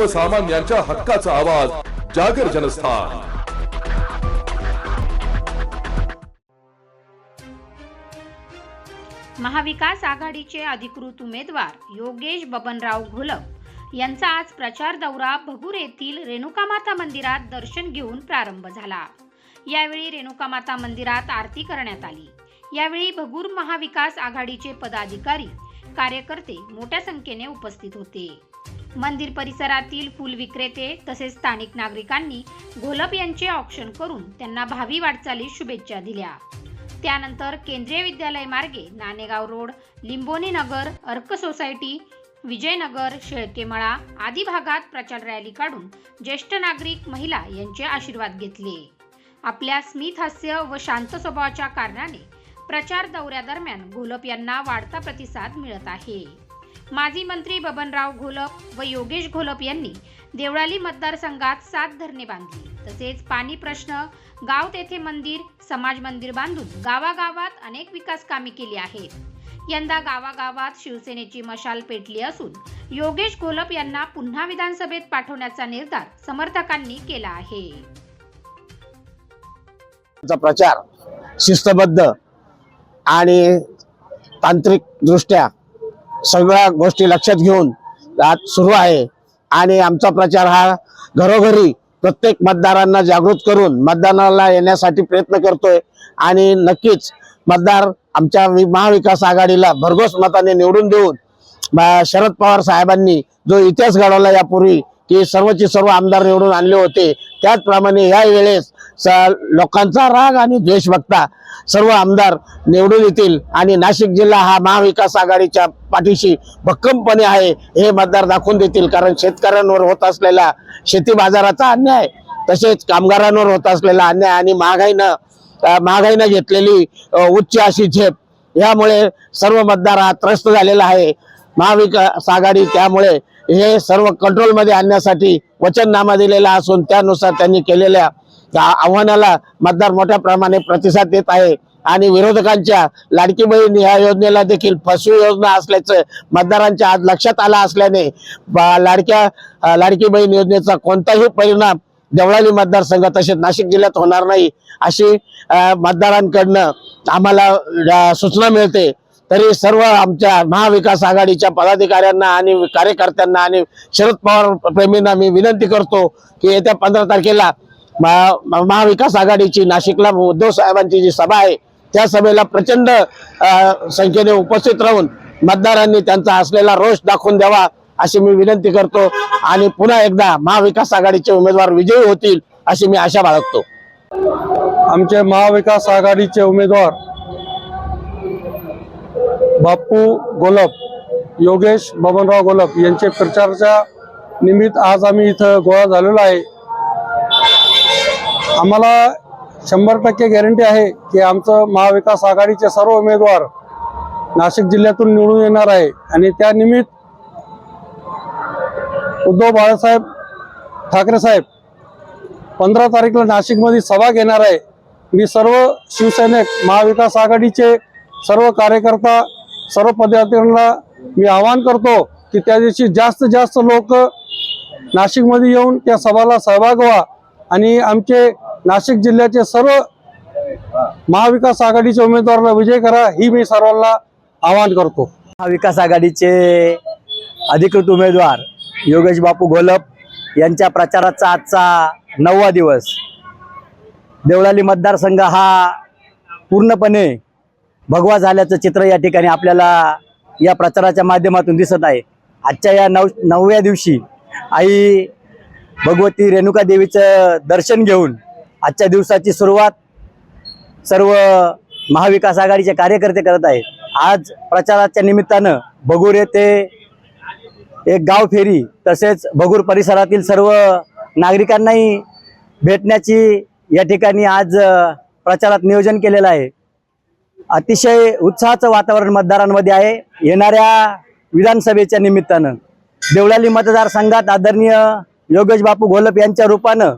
सर्वसामान्यांच्या हक्काचा आवाज जागर जनस्थान. महाविकास आघाडीचे अधिकृत उमेदवार योगेश बबनराव घोलप यांचा आज प्रचार दौरा भगूर येथील रेणुकामाता मंदिरात दर्शन घेऊन प्रारंभ झाला. यावेळी रेणुकामाता मंदिरात आरती करण्यात आली. यावेळी भगूर महाविकास आघाडीचे पदाधिकारी कार्यकर्ते मोठ्या संख्येने उपस्थित होते. मंदिर परिसरातील फुल विक्रेते तसेच स्थानिक नागरिकांनी घोलप यांचे ऑप्शन करून त्यांना भावी वाटचाली शुभेच्छा दिल्या. त्यानंतर केंद्रीय विद्यालय मार्गे नाणेगाव रोड लिंबोनी नगर अर्क सोसायटी विजयनगर शेळकेमळा आदी भागात प्रचार रॅली काढून ज्येष्ठ नागरिक महिला यांचे आशीर्वाद घेतले. आपल्या स्मित हास्य व शांत स्वभावाच्या कारणाने प्रचार दौऱ्यादरम्यान घोलप यांना वाढता प्रतिसाद मिळत आहे. माजी मंत्री बबनराव घोलप व योगेश घोलप यांनी देवळाली मतदारसंघात सात धरणे बांधली. तसेच पाणी प्रश्न गाव तेथे मंदिर समाज मंदिर बांधून गावागावात अनेक विकास कामे केली आहेत. यंदा गावागावात शिवसेनेची मशाल पेटली असून योगेश घोलप यांना पुन्हा विधानसभेत पाठवण्याचा निर्धार समर्थकांनी केला आहे. प्रचार शिस्तबद्ध आणि तांत्रिक दृष्ट्या सगळ्या गोष्टी लक्षात घेऊन आज सुरू आहे. आणि आमचा प्रचार हा घरोघरी प्रत्येक मतदारांना जागृत करून मतदानाला येण्यासाठी प्रयत्न करतोय. आणि नक्कीच मतदार आमच्या महाविकास आघाडीला भरघोस मताने निवडून देऊन शरद पवार साहेबांनी जो इतिहास घडवला यापूर्वी की सर्वचे सर्व आमदार निवडून आणले होते. त्याचप्रमाणे या वेळेस लोकांचा राग आणि द्वेष बघता सर्व आमदार निवडून येतील. आणि नाशिक जिल्हा हा महाविकास आघाडीच्या पाठीशी भक्कमपणे आहे. हे मतदार दाखवून देतील. कारण शेतकऱ्यांवर होत असलेला शेती बाजाराचा अन्याय तसेच कामगारांवर होत असलेला अन्याय आणि महागाईनं महागाईनं घेतलेली उच्च अशी झेप. यामुळे सर्व मतदार हा त्रस्त झालेला आहे. महाविकास आघाडी त्यामुळे हे सर्व कंट्रोलमध्ये आणण्यासाठी वचननामा दिलेला असून त्यानुसार त्यांनी केलेल्या आव्हानाला मतदार मोठ्या प्रमाणे प्रतिसाद देत आहे. आणि विरोधकांच्या लाडकी बहीण या योजनेला देखील फसवी योजना असल्याचं मतदारांच्या आज लक्षात आलं असल्याने बा- लाडक्या लाडकी बहीण योजनेचा कोणताही परिणाम देवळाली मतदारसंघ तसेच नाशिक जिल्ह्यात होणार नाही. अशी मतदारांकडनं आम्हाला सूचना मिळते. तरी सर्व आमच्या महाविकास आघाडीच्या पदाधिकाऱ्यांना आणि कार्यकर्त्यांना आणि शरद पवार प्रेमींना मी विनंती करतो की येत्या पंधरा तारखेला महाविकास आघाडीची नाशिकला उद्धव साहेबांची जी सभा आहे त्या सभेला प्रचंड संख्येने उपस्थित राहून मतदारांनी त्यांचा असलेला रोष दाखवून द्यावा अशी मी विनंती करतो. आणि पुन्हा एकदा महाविकास आघाडीचे उमेदवार विजयी होतील अशी मी आशा बाळगतो. आमचे महाविकास आघाडीचे उमेदवार बाप्पू गोलप योगेश बबनराव गोलप यांचे प्रचाराच्या निमित्त आज आम्ही इथं गोळा झालेलो आहे. आम्हाला शंभर टक्के गॅरंटी आहे की आमचं महाविकास आघाडीचे सर्व उमेदवार नाशिक जिल्ह्यातून निवडून येणार आहे. आणि त्यानिमित्त उद्धव बाळासाहेब ठाकरे साहेब पंधरा तारीखला नाशिकमध्ये सभा घेणार आहे. मी सर्व शिवसैनिक महाविकास आघाडीचे सर्व कार्यकर्ता सर्व पदाधिकाऱ्यांना मी आवाहन करतो की त्या दिवशी जास्तीत जास्त लोक नाशिकमध्ये येऊन त्या सभाला सहभाग व्हा. आणि आमचे नाशिक जिल्ह्याचे सर्व महाविकास आघाडीच्या उमेदवाराला विजय करा ही मी सर्वांना आवाहन करतो. महाविकास आघाडीचे अधिकृत उमेदवार योगेश बापू घोलप यांच्या प्रचाराचा आजचा नववा दिवस. देवळाली मतदारसंघ हा पूर्णपणे भगवा झाल्याचं चित्र या ठिकाणी आपल्याला या प्रचाराच्या माध्यमातून दिसत आहे. आजच्या या नव नवव्या दिवशी आई भगवती रेणुका देवीचं दर्शन घेऊन आजच्या दिवसाची सुरुवात सर्व महाविकास आघाडीचे कार्यकर्ते करत आहेत. आज प्रचाराच्या निमित्तानं भगूर येथे एक गाव फेरी तसेच भगूर परिसरातील सर्व नागरिकांनाही भेटण्याची या ठिकाणी आज प्रचारात नियोजन केलेलं आहे. अतिशय उत्साहाचं वातावरण मतदारांमध्ये आहे. येणाऱ्या विधानसभेच्या निमित्तानं देवळाली मतदारसंघात आदरणीय योगेश बापू घोलप यांच्या रूपानं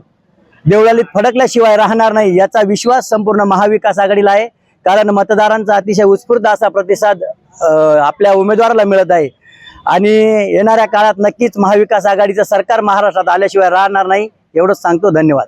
देवळालीत फडकल्याशिवाय राहणार नाही याचा विश्वास संपूर्ण महाविकास आघाडीला आहे. कारण मतदारांचा अतिशय उत्स्फूर्त असा प्रतिसाद आपल्या उमेदवाराला मिळत आहे. आणि येणाऱ्या काळात नक्कीच महाविकास आघाडीचं सरकार महाराष्ट्रात आल्याशिवाय राहणार नाही. एवढंच सांगतो. धन्यवाद.